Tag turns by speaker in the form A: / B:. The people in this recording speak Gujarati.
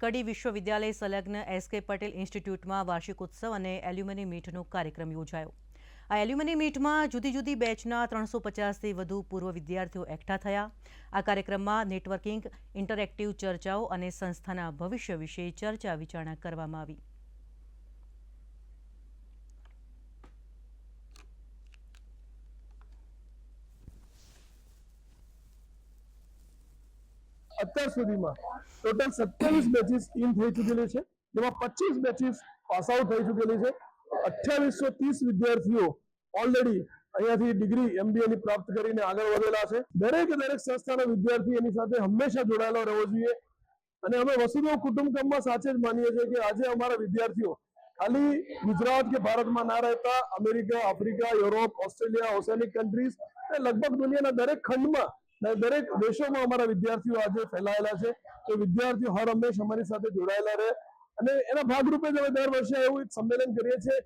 A: કડી વિશ્વવિદ્યાલય સંલગ્ન એસકે પટેલ ઇન્સ્ટિટ્યૂટમાં વાર્ષિક ઉત્સવ અને એલ્યુમિની મીટનો કાર્યક્રમ યોજાયો. આ એલ્યુમિની મીટમાં જુદી જુદી બેચના ત્રણસો પચાસથી વધુ પૂર્વ વિદ્યાર્થીઓ એકઠા થયા. આ કાર્યક્રમમાં નેટવર્કિંગ, ઇન્ટરેક્ટિવ ચર્ચાઓ અને સંસ્થાના ભવિષ્ય વિશે ચર્ચા વિચારણા કરવામાં આવી.
B: અત્યાર સુધીમાં ટોટલ સત્યાવીસ બેચીસ ઇન થઈ ચૂકેલી છે. જેમાં પચીસ બેચીસ પાસ આઉટ થઈ ચૂકેલી છે. અઠ્યાવીસો ત્રીસ વિદ્યાર્થીઓ ઓલરેડી અહીંયાથી ડિગ્રી એમબીએ ની પ્રાપ્ત કરીને આગળ વધેલા છે. દરેક દરેક સંસ્થાના વિદ્યાર્થી એની સાથે હંમેશા જોડાયેલો રહેવો જોઈએ. અને અમે વસુદેવ કુટુંબકમમાં સાચે જ માનીએ છીએ કે આજે અમારા વિદ્યાર્થીઓ ખાલી ગુજરાત કે ભારતમાં ના રહેતા, America, Africa, Europe, Australia oceanic countries અને લગભગ દુનિયાના દરેક ખંડમાં દરેક દેશોમાં અમારા વિદ્યાર્થીઓ આજે ફેલાયેલા છે. તો વિદ્યાર્થીઓ હર હંમેશ અમારી સાથે જોડાયેલા રહે. અને એના ભાગરૂપે જ અમે દર વર્ષે એવું એક સંમેલન કરીએ છીએ.